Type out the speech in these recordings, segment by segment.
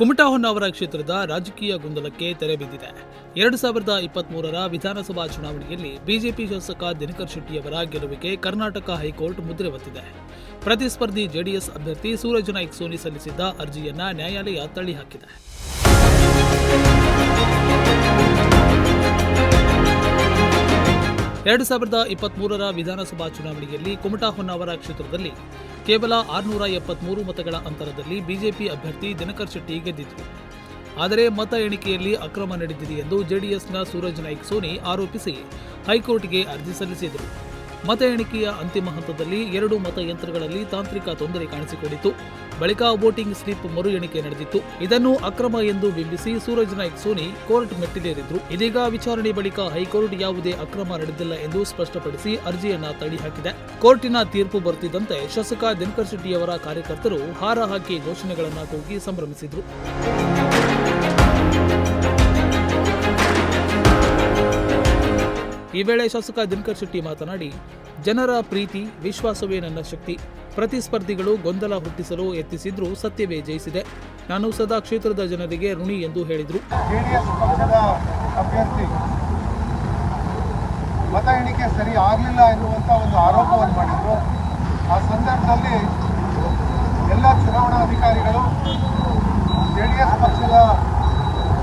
ಕುಮಟಾ ಹೊನ್ನಾವರ ಕ್ಷೇತ್ರದ ರಾಜಕೀಯ ಗೊಂದಲಕ್ಕೆ ತೆರೆ ಬಿದ್ದಿದೆ. ಎರಡು ಸಾವಿರದ ಇಪ್ಪತ್ಮೂರರ ವಿಧಾನಸಭಾ ಚುನಾವಣೆಯಲ್ಲಿ ಬಿಜೆಪಿ ಶಾಸಕ ದಿನಕರ್ ಶೆಟ್ಟಿಯವರ ಗೆಲುವಿಗೆ ಕರ್ನಾಟಕ ಹೈಕೋರ್ಟ್ ಮುದ್ರೆ ಒತ್ತಿದೆ ಪ್ರತಿಸ್ಪರ್ಧಿ ಜೆಡಿಎಸ್ ಅಭ್ಯರ್ಥಿ ಸೂರಜ್ ನಾಯ್ಕ್ ಸೋನಿ ಸಲ್ಲಿಸಿದ್ದ ಅರ್ಜಿಯನ್ನ ನ್ಯಾಯಾಲಯ ತಳ್ಳಿಹಾಕಿದೆ. ಎರಡು ಸಾವಿರದ ಇಪ್ಪತ್ಮೂರರ ವಿಧಾನಸಭಾ ಚುನಾವಣೆಯಲ್ಲಿ ಕುಮಟಾ ಹೊನ್ನಾವರ ಕ್ಷೇತ್ರದಲ್ಲಿ ಕೇವಲ ಆರುನೂರ ಎಪ್ಪತ್ಮೂರು ಮತಗಳ ಅಂತರದಲ್ಲಿ ಬಿಜೆಪಿ ಅಭ್ಯರ್ಥಿ ದಿನಕರ್ ಶೆಟ್ಟಿ ಗೆದ್ದಿದ್ರು. ಆದರೆ ಮತ ಎಣಿಕೆಯಲ್ಲಿ ಅಕ್ರಮ ನಡೆದಿದೆ ಎಂದು ಜೆಡಿಎಸ್ನ ಸೂರಜ್ ನಾಯ್ಕ್ ಸೋನಿ ಆರೋಪಿಸಿ ಹೈಕೋರ್ಟ್ಗೆ ಅರ್ಜಿ ಸಲ್ಲಿಸಿದರು. ಮತ ಎಣಿಕೆಯ ಅಂತಿಮ ಹಂತದಲ್ಲಿ ಎರಡು ಮತಯಂತ್ರಗಳಲ್ಲಿ ತಾಂತ್ರಿಕ ತೊಂದರೆ ಕಾಣಿಸಿಕೊಂಡಿತ್ತು. ಬಳಿಕ ವೋಟಿಂಗ್ ಸ್ಲಿಪ್ ಮರು ಎಣಿಕೆ ನಡೆದಿತ್ತು. ಇದನ್ನು ಅಕ್ರಮ ಎಂದು ಬಿಂಬಿಸಿ ಸೂರಜ್ ನಾಯ್ಕ್, ಸೋನಿ ಕೋರ್ಟ್ ಮೆಟ್ಟಿಲೇರಿದ್ರು. ಇದೀಗ ವಿಚಾರಣೆ ಬಳಿಕ ಹೈಕೋರ್ಟ್ ಯಾವುದೇ ಅಕ್ರಮ ನಡೆದಿಲ್ಲ ಎಂದು ಸ್ಪಷ್ಟಪಡಿಸಿ ಅರ್ಜಿಯನ್ನ ತಳ್ಳಿಹಾಕಿದೆ ಕೋರ್ಟಿನ ತೀರ್ಪು ಬರುತ್ತಿದ್ದಂತೆ ಶಾಸಕ ದಿನಕರ್ ಶೆಟ್ಟಿಯವರ ಕಾರ್ಯಕರ್ತರು ಹಾರ ಹಾಕಿ ಘೋಷಣೆಗಳನ್ನು ಕೂಗಿ ಸಂಭ್ರಮಿಸಿದ್ರು. ಈ ವೇಳೆ ಶಾಸಕ ದಿನಕರ್ ಶೆಟ್ಟಿ ಮಾತನಾಡಿ, ಜನರ ಪ್ರೀತಿ, ವಿಶ್ವಾಸವೇ ನನ್ನ ಶಕ್ತಿ. ಪ್ರತಿಸ್ಪರ್ಧಿಗಳು ಗೊಂದಲ ಹುಟ್ಟಿಸಲು ಯತ್ನಿಸಿದ್ರೂ ಸತ್ಯವೇ ಜಯಿಸಿದೆ. ನಾನು ಸದಾ ಕ್ಷೇತ್ರದ ಜನರಿಗೆ ಋಣಿ ಎಂದು ಹೇಳಿದರು. ಪಕ್ಷದ ಅಭ್ಯರ್ಥಿ ಮತ ಎಣಿಕೆ ಸರಿ ಆಗಲಿಲ್ಲ ಎನ್ನುವಂಥ ಒಂದು ಆರೋಪವನ್ನು ಮಾಡಿದ್ರು. ಆ ಸಂದರ್ಭದಲ್ಲಿ ಎಲ್ಲ ಚುನಾವಣಾ ಅಧಿಕಾರಿಗಳು ಜೆ ಡಿ ಎಸ್ ಪಕ್ಷದ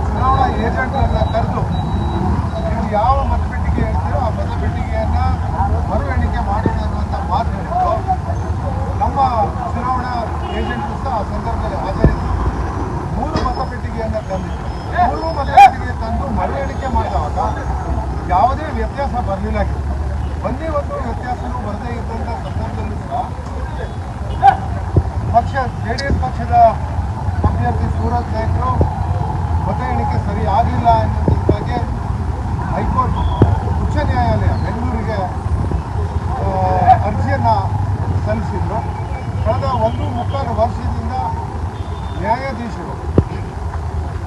ಚುನಾವಣಾ ಏಜೆಂಟ್ಗಳನ್ನು ಕರೆದು ನೀವು ಯಾವ ಮತಪೆಟ್ಟಿಗೆ ಹೇಳ್ತೀರೋ ಆ ಮತಪೆಟ್ಟಿಗೆಯನ್ನು ಮರು ಎಣಿಕೆ ಮಾಡೋಣ ಅನ್ನುವಂಥ ಮಾತು ಹೇಳಿದ್ರು ನಮ್ಮ ಚುನಾವಣಾ ಏಜೆಂಟರು ಸಹ ಆ ಸಂದರ್ಭದಲ್ಲಿ ಹಾಜರಿದ್ದರು ಮೂರು ಮತಪೆಟ್ಟಿಗೆಯನ್ನು ತಂದಿತ್ತು ಮೂರು ಮತಪೆಟ್ಟಿಗೆ ತಂದು ಮರು ಎಣಿಕೆ ಮಾಡಿದಾಗ ಯಾವುದೇ ವ್ಯತ್ಯಾಸ ಬರಲಿಲ್ಲ ಒಂದೇ ಒಂದು ವ್ಯತ್ಯಾಸವೂ ಬರದೇ ಇದ್ದಂಥ ಸಂದರ್ಭದಲ್ಲೂ ಸಹ ಪಕ್ಷ ಜೆ ಡಿ ಎಸ್ ಪಕ್ಷದ ಅಭ್ಯರ್ಥಿ ಸೂರಜ್ ನಾಯ್ಕರು ಮತ ಎಣಿಕೆ ಸರಿ ಆಗಲಿಲ್ಲ ಬಗ್ಗೆ ಹೈಕೋರ್ಟ್ ಉಚ್ಚ ನ್ಯಾಯಾಲಯ ಬೆಂಗಳೂರಿಗೆ ಆ, ಅರ್ಜಿಯನ್ನು ಸಲ್ಲಿಸಿದ್ರು ಕಳೆದ ಒಂದು ಮುಕ್ಕಾಲು ವರ್ಷದಿಂದ ನ್ಯಾಯಾಧೀಶರು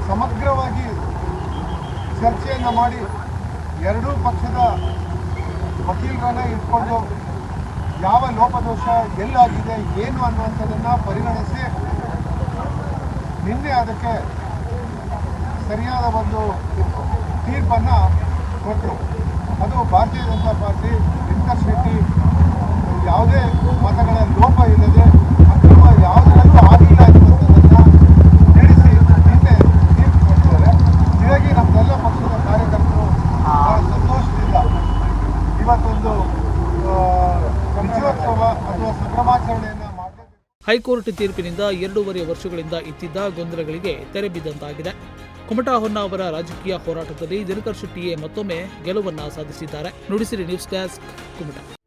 ಸಮಗ್ರವಾಗಿ ಚರ್ಚೆಯನ್ನು ಮಾಡಿ ಎರಡೂ ಪಕ್ಷದ ವಕೀಲರನ್ನ ಇಟ್ಕೊಂಡು ಯಾವ ಲೋಪದೋಷ ಎಲ್ಲಾಗಿದೆ, ಏನು ಅನ್ನುವಂಥದ್ದನ್ನು ಪರಿಗಣಿಸಿ ನಿನ್ನೆ ಅದಕ್ಕೆ ಸರಿಯಾದ ಒಂದು ತೀರ್ಪನ್ನು ಕೊಟ್ಟರು ಅದು ಭಾರತೀಯ ಜನತಾ ಪಾರ್ಟಿ ಶೆಟ್ಟಿ, ಯಾವುದೇ ಮತಗಳ ಲೋಪ ಇಲ್ಲದೆ ಹೈಕೋರ್ಟ್ ತೀರ್ಪಿನಿಂದ ಎರಡೂವರೆ ವರ್ಷಗಳಿಂದ ಇತ್ತಿದ್ದ ಗೊಂದಲಗಳಿಗೆ ತೆರೆ ಬಿದ್ದಂತಾಗಿದೆ. ಕುಮಟಾ ಹೊನ್ನಾವರ ರಾಜಕೀಯ ಹೋರಾಟದಲ್ಲಿ ದಿನಕರ್ ಶೆಟ್ಟಿಯೇ ಮತ್ತೊಮ್ಮೆ ಗೆಲುವನ್ನ ಸಾಧಿಸಿದ್ದಾರೆ. Nudisiri news desk Kumta.